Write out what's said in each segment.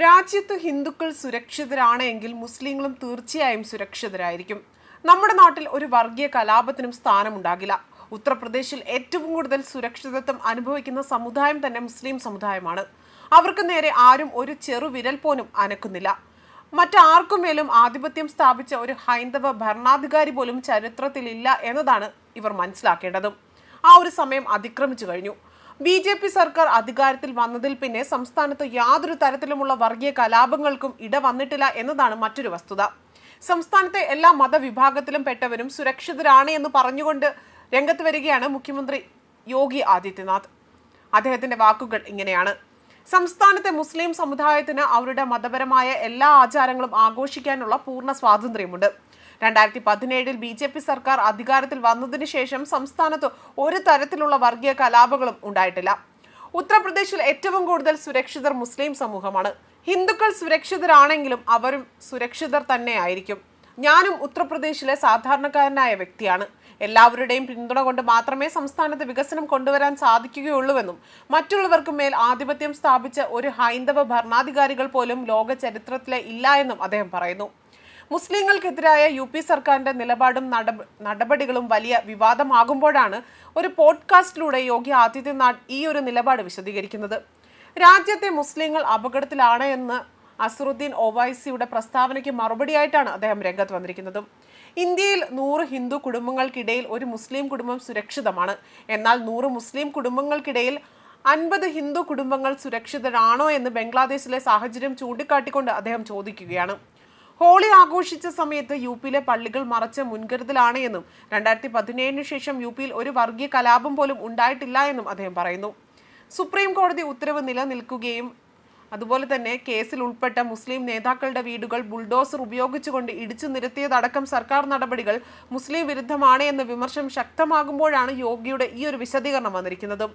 രാജ്യത്ത് ഹിന്ദുക്കൾ സുരക്ഷിതരാണ് എങ്കിൽ മുസ്ലിങ്ങളും തീർച്ചയായും സുരക്ഷിതരായിരിക്കും. നമ്മുടെ നാട്ടിൽ ഒരു വർഗീയ കലാപത്തിനും സ്ഥാനമുണ്ടാകില്ല. ഉത്തർപ്രദേശിൽ ഏറ്റവും കൂടുതൽ സുരക്ഷിതത്വം അനുഭവിക്കുന്ന സമുദായം തന്നെ മുസ്ലിം സമുദായമാണ്. അവർക്ക് നേരെ ആരും ഒരു ചെറുവിരൽ പോലും അനക്കുന്നില്ല. മറ്റാർക്കും മേലും ആധിപത്യം സ്ഥാപിച്ച ഒരു ഹൈന്ദവ ഭരണാധികാരി പോലും ചരിത്രത്തിലില്ല എന്നതാണ് ഇവർ മനസ്സിലാക്കേണ്ടതും. ആ ഒരു സമയം അതിക്രമിച്ചു കഴിഞ്ഞു. ബി ജെ പി സർക്കാർ അധികാരത്തിൽ വന്നതിൽ പിന്നെ സംസ്ഥാനത്ത് യാതൊരു തരത്തിലുമുള്ള വർഗീയ കലാപങ്ങൾക്കും ഇട വന്നിട്ടില്ല എന്നതാണ് മറ്റൊരു വസ്തുത. സംസ്ഥാനത്തെ എല്ലാ മതവിഭാഗത്തിലും പെട്ടവരും സുരക്ഷിതരാണ് എന്ന് പറഞ്ഞുകൊണ്ട് രംഗത്ത് വരികയാണ് മുഖ്യമന്ത്രി യോഗി ആദിത്യനാഥ്. അദ്ദേഹത്തിന്റെ വാക്കുകൾ ഇങ്ങനെയാണ്. സംസ്ഥാനത്തെ മുസ്ലിം സമുദായത്തിന് അവരുടെ മതപരമായ എല്ലാ ആചാരങ്ങളും ആഘോഷിക്കാനുള്ള പൂർണ സ്വാതന്ത്ര്യമുണ്ട്. രണ്ടായിരത്തി പതിനേഴിൽ ബി ജെ പി സർക്കാർ അധികാരത്തിൽ വന്നതിന് ശേഷം സംസ്ഥാനത്ത് ഒരു തരത്തിലുള്ള വർഗീയ കലാപങ്ങളും ഉണ്ടായിട്ടില്ല. ഉത്തർപ്രദേശിൽ ഏറ്റവും കൂടുതൽ സുരക്ഷിതർ മുസ്ലിം സമൂഹമാണ്. ഹിന്ദുക്കൾ സുരക്ഷിതരാണെങ്കിലും അവരും സുരക്ഷിതർ തന്നെ ആയിരിക്കും ഞാനും ഉത്തർപ്രദേശിലെ സാധാരണക്കാരനായ വ്യക്തിയാണ്. എല്ലാവരുടെയും പിന്തുണ കൊണ്ട് മാത്രമേ സംസ്ഥാനത്ത് വികസനം കൊണ്ടുവരാൻ സാധിക്കുകയുള്ളൂവെന്നും മറ്റുള്ളവർക്കും മേൽ ആധിപത്യം സ്ഥാപിച്ച ഒരു ഹൈന്ദവ ഭരണാധികാരികൾ പോലും ലോക ചരിത്രത്തിലെ ഇല്ല എന്നും അദ്ദേഹം പറയുന്നു. മുസ്ലിങ്ങൾക്കെതിരായ യു പി സർക്കാരിന്റെ നിലപാടും നടപടികളും വലിയ വിവാദമാകുമ്പോഴാണ് ഒരു പോഡ്കാസ്റ്റിലൂടെ യോഗി ആദിത്യനാഥ് ഈ ഒരു നിലപാട് വിശദീകരിക്കുന്നത്. രാജ്യത്തെ മുസ്ലിങ്ങൾ അപകടത്തിലാണ് എന്ന് അസറുദ്ദീൻ ഒവൈസിയുടെ പ്രസ്താവനയ്ക്ക് മറുപടിയായിട്ടാണ് അദ്ദേഹം രംഗത്ത് വന്നിരിക്കുന്നത്. ഇന്ത്യയിൽ നൂറ് ഹിന്ദു കുടുംബങ്ങൾക്കിടയിൽ ഒരു മുസ്ലിം കുടുംബം സുരക്ഷിതമാണ്. എന്നാൽ നൂറ് മുസ്ലിം കുടുംബങ്ങൾക്കിടയിൽ അൻപത് ഹിന്ദു കുടുംബങ്ങൾ സുരക്ഷിതരാണോ എന്ന് ബംഗ്ലാദേശിലെ സാഹചര്യം ചൂണ്ടിക്കാട്ടിക്കൊണ്ട് അദ്ദേഹം ചോദിക്കുകയാണ്. ഹോളി ആഘോഷിച്ച സമയത്ത് യു പിയിലെ പള്ളികൾ മറച്ച മുൻകരുതലാണ് എന്നും രണ്ടായിരത്തി പതിനേഴിന് ശേഷം യു പിയിൽ ഒരു വർഗീയ കലാപം പോലും ഉണ്ടായിട്ടില്ല എന്നും അദ്ദേഹം പറയുന്നു. സുപ്രീം കോടതി ഉത്തരവ് നിലനിൽക്കുകയും അതുപോലെ തന്നെ കേസിൽ ഉൾപ്പെട്ട മുസ്ലിം നേതാക്കളുടെ വീടുകൾ ബുൾഡോസർ ഉപയോഗിച്ചുകൊണ്ട് ഇടിച്ചു നിരത്തിയതടക്കം സർക്കാർ നടപടികൾ മുസ്ലിം വിരുദ്ധമാണ് എന്ന വിമർശനം ശക്തമാകുമ്പോഴാണ് യോഗിയുടെ ഈ ഒരു വിശദീകരണം വന്നിരിക്കുന്നത്.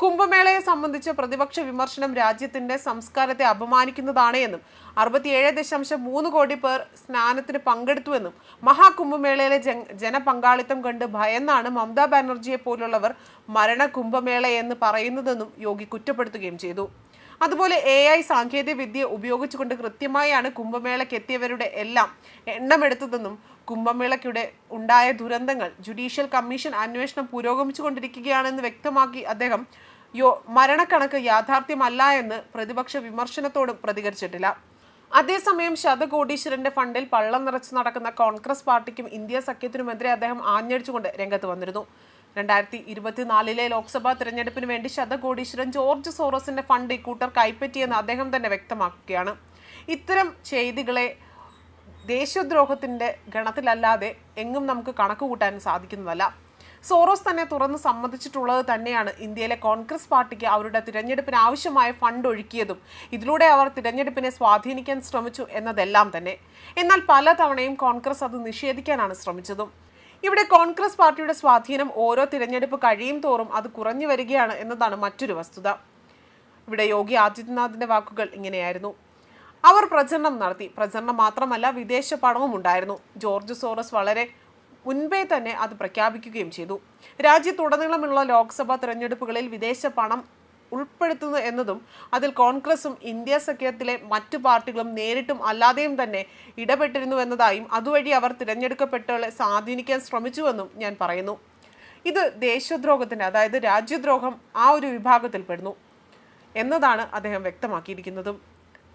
കുംഭമേളയെ സംബന്ധിച്ച പ്രതിപക്ഷ വിമർശനം രാജ്യത്തിന്റെ സംസ്കാരത്തെ അപമാനിക്കുന്നതാണ് എന്നും അറുപത്തിയേഴ് ദശാംശം മൂന്ന് കോടി പേർ സ്നാനത്തിന് പങ്കെടുത്തുവെന്നും മഹാകുംഭമേളയിലെ ജനപങ്കാളിത്തം കണ്ട് ഭയന്നാണ് മമതാ ബാനർജിയെ പോലുള്ളവർ മരണ കുംഭമേള എന്ന് പറയുന്നതെന്നും യോഗി കുറ്റപ്പെടുത്തുകയും ചെയ്തു. അതുപോലെ എ ഐ സാങ്കേതിക വിദ്യ ഉപയോഗിച്ചുകൊണ്ട് കൃത്യമായാണ് കുംഭമേളയ്ക്ക് എത്തിയവരുടെ എല്ലാം എണ്ണമെടുത്തതെന്നും കുംഭമേളയ്ക്കിടെ ഉണ്ടായ ദുരന്തങ്ങൾ ജുഡീഷ്യൽ കമ്മീഷൻ അന്വേഷണം പുരോഗമിച്ചുകൊണ്ടിരിക്കുകയാണെന്ന് വ്യക്തമാക്കി അദ്ദേഹം യോ മരണക്കണക്ക് യാഥാർത്ഥ്യമല്ല എന്ന് പ്രതിപക്ഷ വിമർശനത്തോടും പ്രതികരിച്ചിട്ടില്ല. അതേസമയം ശതകോടീശ്വരന്റെ ഫണ്ടിൽ പള്ളം നിറച്ച് നടക്കുന്ന കോൺഗ്രസ് പാർട്ടിക്കും ഇന്ത്യ സഖ്യത്തിനുമെതിരെ അദ്ദേഹം ആഞ്ഞടിച്ചുകൊണ്ട് രംഗത്ത് വന്നിരുന്നു. രണ്ടായിരത്തി ഇരുപത്തിനാലിലെ ലോക്സഭാ തിരഞ്ഞെടുപ്പിന് വേണ്ടി ശതകോടീശ്വരൻ ജോർജ് സോറസിന്റെ ഫണ്ട് ഇക്കൂട്ടർ കൈപ്പറ്റിയെന്ന് അദ്ദേഹം തന്നെ വ്യക്തമാക്കുകയാണ്. ഇത്തരം ചെയ്തികളെ ദേശദ്രോഹത്തിന്റെ ഗണത്തിലല്ലാതെ എങ്ങും നമുക്ക് കണക്ക് കൂട്ടാൻ സാധിക്കുന്നതല്ല. സോറോസ് തന്നെ തുറന്ന് സമ്മതിച്ചിട്ടുള്ളത് തന്നെയാണ് ഇന്ത്യയിലെ കോൺഗ്രസ് പാർട്ടിക്ക് അവരുടെ തിരഞ്ഞെടുപ്പിന് ആവശ്യമായ ഫണ്ട് ഒഴുക്കിയതും. ഇതിലൂടെ അവർ തിരഞ്ഞെടുപ്പിനെ സ്വാധീനിക്കാൻ ശ്രമിച്ചു എന്നതെല്ലാം തന്നെ. എന്നാൽ പലതവണയും കോൺഗ്രസ് അത് നിഷേധിക്കാനാണ് ശ്രമിച്ചതും. ഇവിടെ കോൺഗ്രസ് പാർട്ടിയുടെ സ്വാധീനം ഓരോ തിരഞ്ഞെടുപ്പ് കഴിയും തോറും അത് കുറഞ്ഞു വരികയാണ് എന്നതാണ് മറ്റൊരു വസ്തുത. ഇവിടെ യോഗി ആദിത്യനാഥിന്റെ വാക്കുകൾ ഇങ്ങനെയായിരുന്നു. അവർ പ്രചരണം നടത്തി. പ്രചരണം മാത്രമല്ല വിദേശ പണവും ഉണ്ടായിരുന്നു. ജോർജ് സോറസ് വളരെ മുൻപേ തന്നെ അത് പ്രഖ്യാപിക്കുകയും ചെയ്തു. രാജ്യത്തുടനീളമുള്ള ലോക്സഭാ തെരഞ്ഞെടുപ്പുകളിൽ വിദേശ പണം ഉൾപ്പെടുത്തുന്നു എന്നതും അതിൽ കോൺഗ്രസും ഇന്ത്യ സഖ്യത്തിലെ മറ്റു പാർട്ടികളും നേരിട്ടും അല്ലാതെയും തന്നെ ഇടപെട്ടിരുന്നു എന്നതായും അതുവഴി അവർ തിരഞ്ഞെടുക്കപ്പെട്ടവരെ സ്വാധീനിക്കാൻ ശ്രമിച്ചുവെന്നും ഞാൻ പറയുന്നു. ഇത് ദേശദ്രോഹത്തിന് അതായത് രാജ്യദ്രോഹം ആ ഒരു വിഭാഗത്തിൽപ്പെടുന്നു എന്നതാണ് അദ്ദേഹം വ്യക്തമാക്കിയിരിക്കുന്നതും.